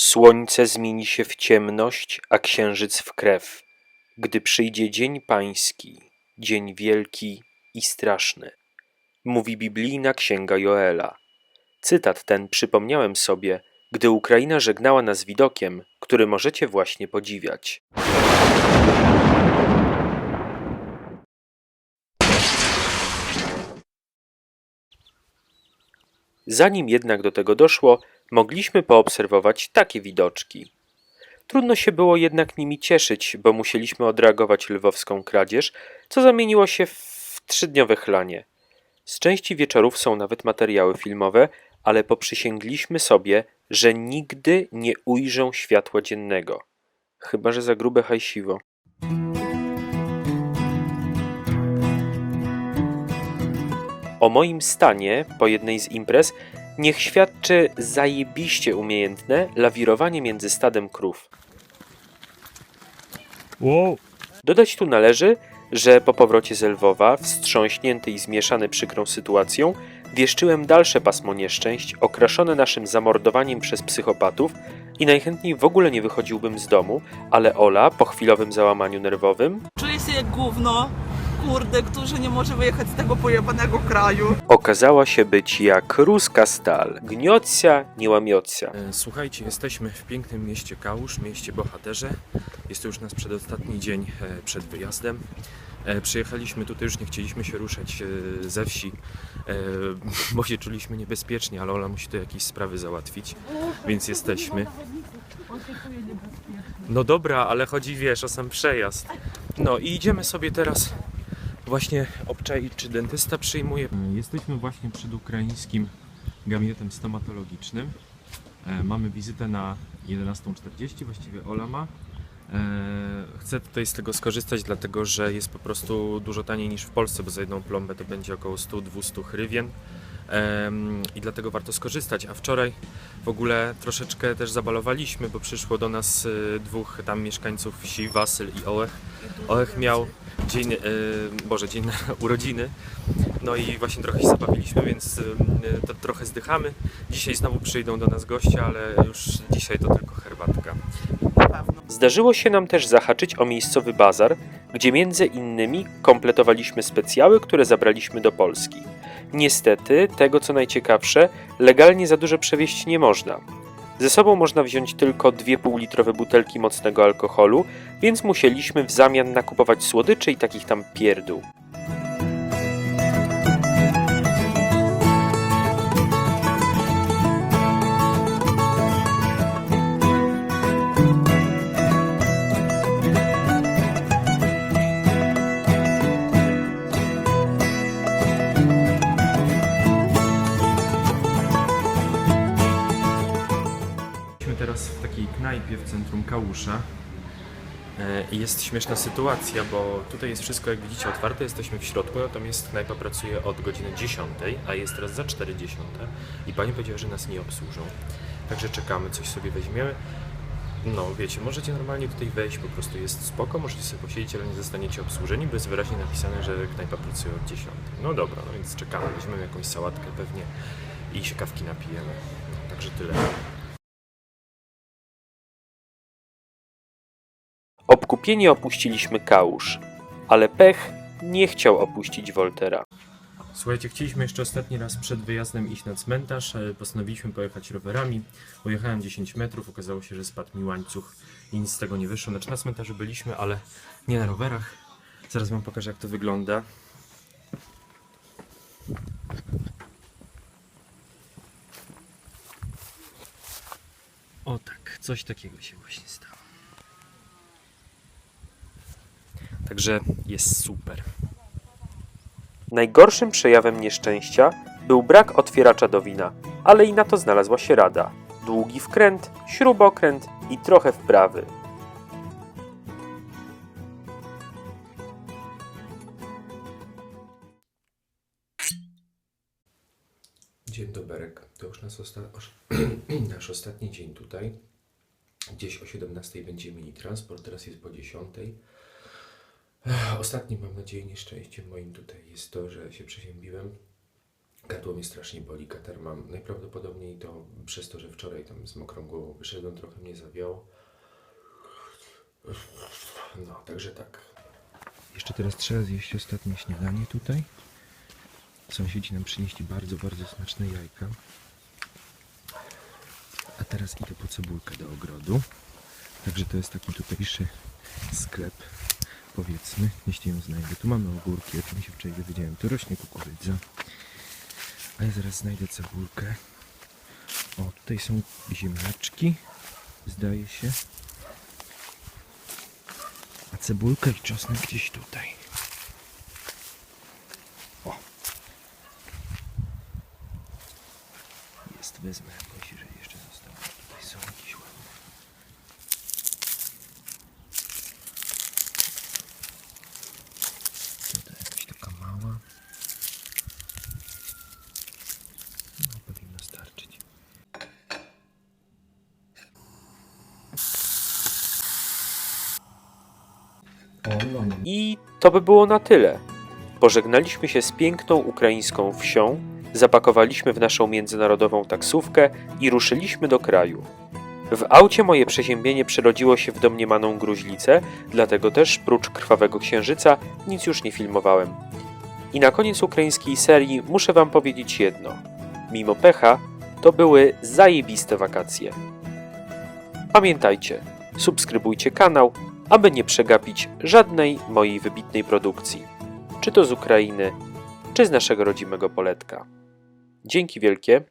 Słońce zmieni się w ciemność, a księżyc w krew, gdy przyjdzie dzień pański, dzień wielki i straszny. Mówi biblijna księga Joela. Cytat ten przypomniałem sobie, gdy Ukraina żegnała nas widokiem, który możecie właśnie podziwiać. Zanim jednak do tego doszło, mogliśmy poobserwować takie widoczki. Trudno się było jednak nimi cieszyć, bo musieliśmy odreagować lwowską kradzież, co zamieniło się w trzydniowe chlanie. Z części wieczorów są nawet materiały filmowe, ale poprzysięgliśmy sobie, że nigdy nie ujrzą światła dziennego. Chyba, że za grube hajsiwo. O moim stanie po jednej z imprez niech świadczy zajebiście umiejętne lawirowanie między stadem krów. Wow. Dodać tu należy, że po powrocie z Lwowa, wstrząśnięty i zmieszany przykrą sytuacją, wieszczyłem dalsze pasmo nieszczęść, okraszone naszym zamordowaniem przez psychopatów i najchętniej w ogóle nie wychodziłbym z domu, ale Ola, po chwilowym załamaniu nerwowym, Czuję się jak gówno, kurde, który nie może wyjechać z tego pojebanego kraju. Okazała się być jak ruska stal, gniocja, nie łamiocja. E, Słuchajcie, jesteśmy w pięknym mieście Kałusz, mieście bohaterze. Jest to już nasz przedostatni dzień e, przed wyjazdem. E, Przyjechaliśmy tutaj, już nie chcieliśmy się ruszać ze wsi, bo się czuliśmy niebezpiecznie, ale Ola musi tu jakieś sprawy załatwić, więc jesteśmy. No dobra, ale chodzi, wiesz, o sam przejazd. No i idziemy sobie teraz właśnie obczaić, czy dentysta przyjmuje. Jesteśmy właśnie przed ukraińskim gabinetem stomatologicznym. E, mamy wizytę na 11.40, właściwie Ola ma. E, chcę tutaj z tego skorzystać, dlatego że jest po prostu dużo taniej niż w Polsce, bo za jedną plombę to będzie około 100-200 hrywien. I dlatego warto skorzystać. A wczoraj w ogóle troszeczkę też zabalowaliśmy, bo przyszło do nas y, dwóch tam mieszkańców wsi, Wasyl i Ołech. Ołech miał dzień, y, Boże, dzień urodziny. No i właśnie trochę się zabawiliśmy, więc y, to trochę zdychamy. Dzisiaj znowu przyjdą do nas goście, ale już dzisiaj to tylko herbatka. Zdarzyło się nam też zahaczyć o miejscowy bazar, gdzie między innymi kompletowaliśmy specjały, które zabraliśmy do Polski. Niestety, tego co najciekawsze, legalnie za dużo przewieźć nie można. Ze sobą można wziąć tylko dwie półlitrowe butelki mocnego alkoholu, więc musieliśmy w zamian nakupować słodyczy i takich tam pierdół. Knajpie w centrum Kałusza. E, I jest śmieszna sytuacja, bo tutaj jest wszystko, jak widzicie, otwarte. Jesteśmy w środku, natomiast knajpa pracuje od godziny 10, a jest teraz za 4.10 i pani powiedziała, że nas nie obsłużą. Także czekamy, coś sobie weźmiemy. No, wiecie, możecie normalnie tutaj wejść, po prostu jest spoko, możecie sobie posiedzieć, ale nie zostaniecie obsłużeni, bo jest wyraźnie napisane, że knajpa pracuje od 10. No dobra, no więc czekamy, weźmiemy jakąś sałatkę pewnie i się kawki napijemy. No, także tyle. Obkupieni opuściliśmy Kałusz, ale pech nie chciał opuścić Woltera. Słuchajcie, chcieliśmy jeszcze ostatni raz przed wyjazdem iść na cmentarz, ale postanowiliśmy pojechać rowerami. Pojechałem 10 metrów, okazało się, że spadł mi łańcuch i nic z tego nie wyszło. Znaczy na cmentarzu byliśmy, ale nie na rowerach. Zaraz wam pokażę jak to wygląda. O tak, coś takiego się właśnie stało. Także jest super. Najgorszym przejawem nieszczęścia był brak otwieracza do wina, ale i na to znalazła się rada. Długi wkręt, śrubokręt i trochę wprawy. Dzień doberek. To już nas osta- nasz ostatni dzień tutaj. Gdzieś o 17 będziemy mieli transport, teraz jest po 10. Ostatnim mam nadzieję nieszczęściem moim tutaj jest to, że się przeziębiłem Gardło mnie strasznie boli, katar mam. Najprawdopodobniej to przez to, że wczoraj tam z mokrą głową wyszedłem, trochę mnie zawiało. No, także tak. Jeszcze teraz trzeba zjeść ostatnie śniadanie tutaj. Sąsiedzi nam przynieśli bardzo, bardzo smaczne jajka. A teraz idę po cebulkę do ogrodu. Także to jest taki tutejszy sklep, powiedzmy, jeśli ją znajdę. Tu mamy ogórki, o czym się wczoraj dowiedziałem. Tu rośnie kukurydza. A ja zaraz znajdę cebulkę. O, tutaj są ziemniaczki, zdaje się. A cebulka i czosnek gdzieś tutaj. O! Jest, wezmę jakąś, jeżeli jeszcze zostało. Tutaj są jakieś ładne. Tutaj jakaś taka mała. No, powinno starczyć. No, I to by było na tyle. Pożegnaliśmy się z piękną ukraińską wsią, zapakowaliśmy w naszą międzynarodową taksówkę i ruszyliśmy do kraju. W aucie moje przeziębienie przerodziło się w domniemaną gruźlicę, dlatego też prócz krwawego księżyca nic już nie filmowałem. I na koniec ukraińskiej serii muszę wam powiedzieć jedno. Mimo pecha, to były zajebiste wakacje. Pamiętajcie, subskrybujcie kanał, aby nie przegapić żadnej mojej wybitnej produkcji, czy to z Ukrainy, czy z naszego rodzimego Poletka. Dzięki wielkie